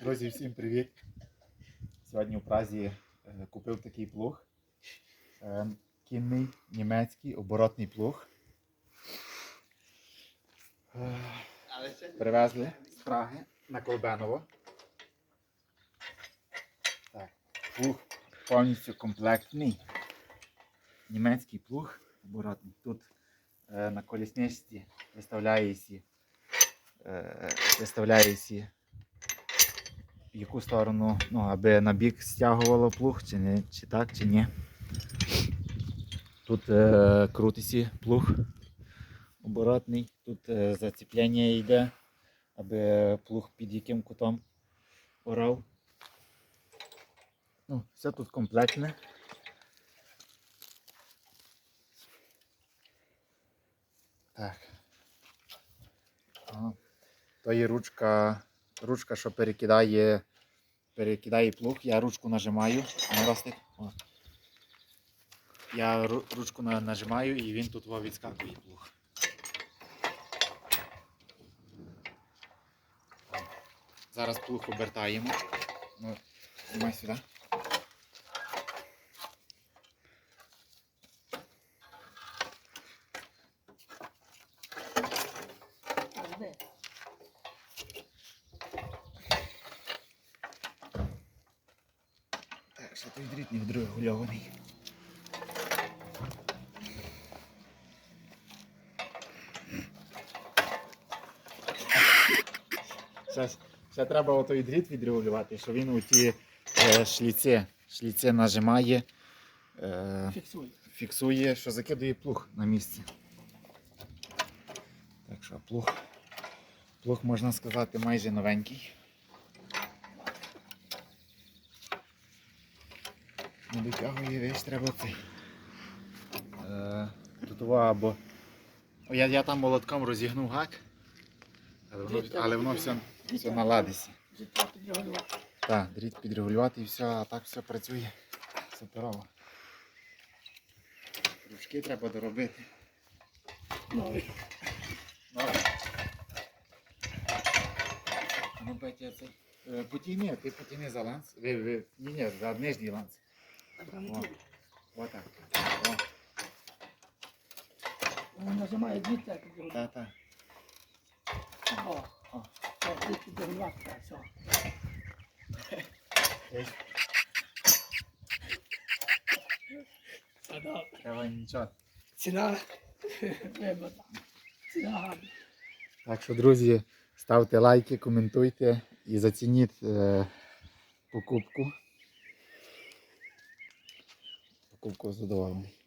Друзі, всім привіт! Сьогодні в Празі е, купив такий плуг. Е, Кінний німецький оборотний плуг. Е, Привезли з Праги на Колбеново. Так, плуг повністю комплектний. Німецький плуг оборотний. Тут на колісничці виставляється, яку сторону, ну, аби на бік стягувало плуг, чи, не, чи так, чи ні. Тут е, крутиться плуг оборотний, тут е, зацеплення йде, аби плуг під яким кутом орав. Ну, все тут комплектне. Так. Ага. То є ручка, ручка, що перекидає, перекидає плуг. Я ручку нажимаю. Я ручку нажимаю і він тут відскакує плуг. Зараз плуг обертаємо. Ну, сюди. Той дріт не відрегульований. Ще, ще треба отой дріт відрегулювати, що він у ті е, шліці, шліці нажимає, е, Фіксуй. фіксує, що закидує плуг на місце. Так що плуг, плуг можна сказати майже новенький. Не дотягує весь, треба цей. Е, тут або. О, Я, я там молотком розігнув гак, але воно, але воно все, все на ладисі. Так, дріт підрегулювати і все, а так все працює. Суперово. Ручки треба доробити. Новий. А Ну, Петя, цей. Е, ти потяни за ланц. Ви, ви, ні, ні, за нижній ланц. О. О, Він нажимає дві так підрегулювати. та, та. О, О. підрегулювати, так, все. Та да. Треба нічого. Ціна. Ціна гарна. Так що, друзі, ставте лайки, коментуйте і зацініть е, покупку. Задоволений.